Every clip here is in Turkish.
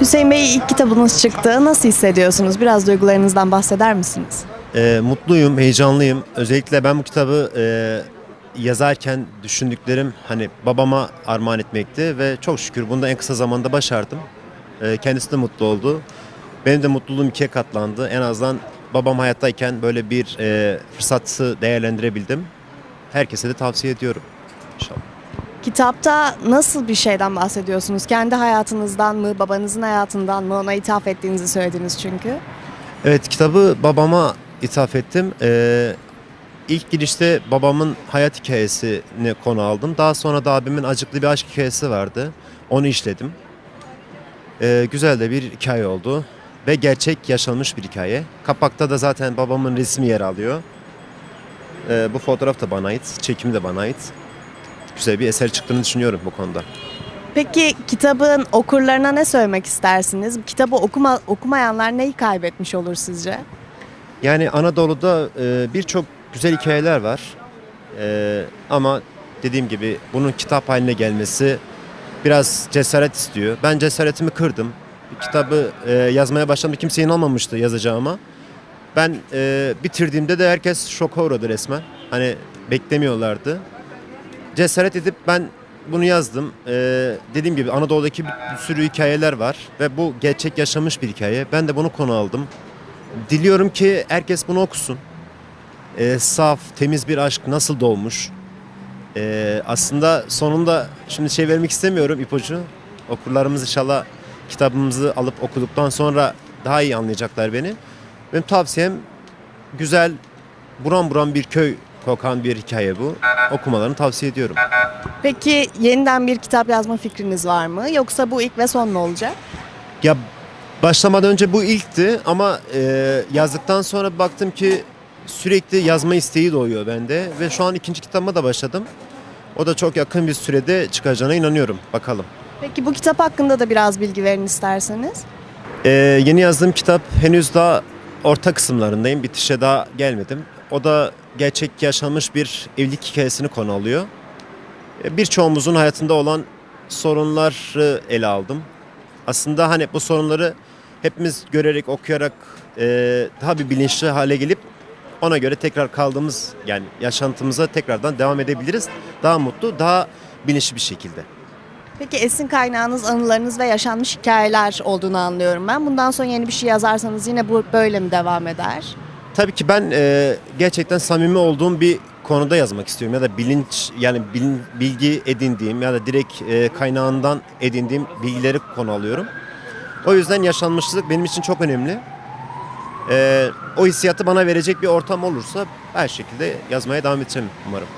Hüseyin Bey ilk kitabınız çıktı. Nasıl hissediyorsunuz? Biraz duygularınızdan bahseder misiniz? Ee, mutluyum, heyecanlıyım. Özellikle ben bu kitabı e, yazarken düşündüklerim hani babama armağan etmekti ve çok şükür bunu da en kısa zamanda başardım. Ee, kendisi de mutlu oldu. Benim de mutluluğum ikiye katlandı. En azından babam hayattayken böyle bir e, fırsatı değerlendirebildim. Herkese de tavsiye ediyorum. İnşallah. Kitapta nasıl bir şeyden bahsediyorsunuz? Kendi hayatınızdan mı, babanızın hayatından mı? Ona ithaf ettiğinizi söylediniz çünkü. Evet kitabı babama ithaf ettim. Ee, ilk girişte babamın hayat hikayesini konu aldım. Daha sonra da abimin acıklı bir aşk hikayesi vardı. Onu işledim. Ee, güzel de bir hikaye oldu. Ve gerçek yaşanmış bir hikaye. Kapakta da zaten babamın resmi yer alıyor. Ee, bu fotoğraf da bana ait. Çekimi de bana ait. Güzel bir eser çıktığını düşünüyorum bu konuda. Peki kitabın okurlarına ne söylemek istersiniz? Kitabı okuma, okumayanlar neyi kaybetmiş olur sizce? Yani Anadolu'da e, birçok güzel hikayeler var. E, ama dediğim gibi bunun kitap haline gelmesi biraz cesaret istiyor. Ben cesaretimi kırdım. Kitabı e, yazmaya başladığımda kimse inanmamıştı yazacağıma. Ben e, bitirdiğimde de herkes şoka uğradı resmen. Hani beklemiyorlardı. Cesaret edip ben bunu yazdım. E, dediğim gibi Anadolu'daki bir sürü hikayeler var ve bu gerçek yaşamış bir hikaye. Ben de bunu konu aldım. Diliyorum ki herkes bunu okusun. Ee, saf, temiz bir aşk nasıl doğmuş? Ee, aslında sonunda şimdi şey vermek istemiyorum ipucu. Okurlarımız inşallah kitabımızı alıp okuduktan sonra daha iyi anlayacaklar beni. Benim tavsiyem güzel, buram buram bir köy kokan bir hikaye bu. Okumalarını tavsiye ediyorum. Peki yeniden bir kitap yazma fikriniz var mı? Yoksa bu ilk ve son mu olacak? Ya başlamadan önce bu ilkti ama e, yazdıktan sonra baktım ki sürekli yazma isteği doğuyor bende ve şu an ikinci kitabıma da başladım. O da çok yakın bir sürede çıkacağına inanıyorum. Bakalım. Peki bu kitap hakkında da biraz bilgi verin isterseniz. E, yeni yazdığım kitap henüz daha orta kısımlarındayım. Bitişe daha gelmedim. O da gerçek yaşanmış bir evlilik hikayesini konu alıyor. E, birçoğumuzun hayatında olan sorunları ele aldım. Aslında hani bu sorunları hepimiz görerek, okuyarak e, daha bir bilinçli hale gelip ona göre tekrar kaldığımız yani yaşantımıza tekrardan devam edebiliriz. Daha mutlu, daha bilinçli bir şekilde. Peki esin kaynağınız anılarınız ve yaşanmış hikayeler olduğunu anlıyorum ben. Bundan sonra yeni bir şey yazarsanız yine bu böyle mi devam eder? Tabii ki ben e, gerçekten samimi olduğum bir konuda yazmak istiyorum ya da bilinç yani bilin- bilgi edindiğim ya da direkt e, kaynağından edindiğim bilgileri konu alıyorum. O yüzden yaşanmışlık benim için çok önemli. E, o hissiyatı bana verecek bir ortam olursa her şekilde yazmaya devam edeceğim umarım.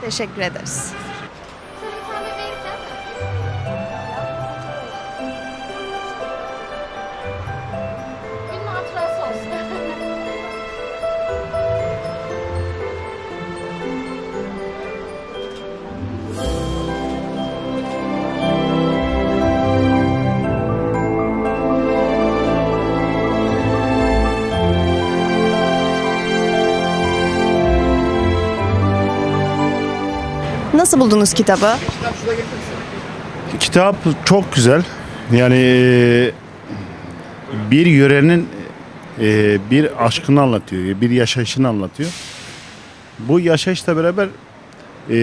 Teşekkür ederiz. Nasıl buldunuz kitabı? Kitap çok güzel. Yani e, bir yörenin e, bir aşkını anlatıyor, bir yaşayışını anlatıyor. Bu yaşayışla beraber e,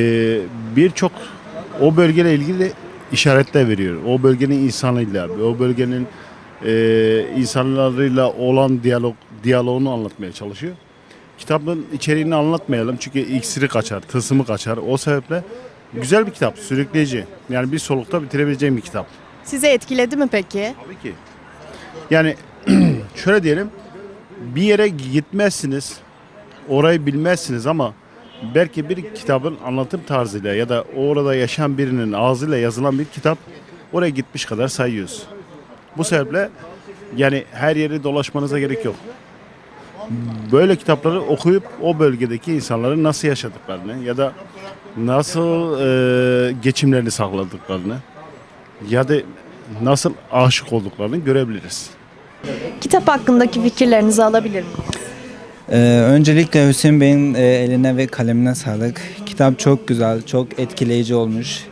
birçok o bölgeyle ilgili işaretler veriyor. O bölgenin insanıyla, o bölgenin insanlarıyla olan diyalog diyaloğunu anlatmaya çalışıyor. Kitabın içeriğini anlatmayalım çünkü iksiri kaçar, tılsımı kaçar. O sebeple güzel bir kitap, sürükleyici. Yani bir solukta bitirebileceğim bir kitap. Sizi etkiledi mi peki? Tabii ki. Yani şöyle diyelim, bir yere gitmezsiniz, orayı bilmezsiniz ama belki bir kitabın anlatım tarzıyla ya da orada yaşayan birinin ağzıyla yazılan bir kitap oraya gitmiş kadar sayıyoruz. Bu sebeple yani her yeri dolaşmanıza gerek yok. Böyle kitapları okuyup o bölgedeki insanların nasıl yaşadıklarını ya da nasıl e, geçimlerini sağladıklarını ya da nasıl aşık olduklarını görebiliriz. Kitap hakkındaki fikirlerinizi alabilir miyim? Ee, öncelikle Hüseyin Bey'in e, eline ve kalemine sağlık. Kitap çok güzel, çok etkileyici olmuş.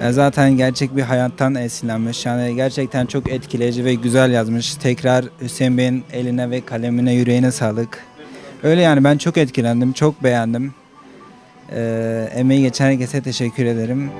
E, zaten gerçek bir hayattan esinlenmiş. Yani gerçekten çok etkileyici ve güzel yazmış. Tekrar Hüseyin Bey'in eline ve kalemine yüreğine sağlık. Öyle yani ben çok etkilendim, çok beğendim. E, emeği geçen herkese teşekkür ederim.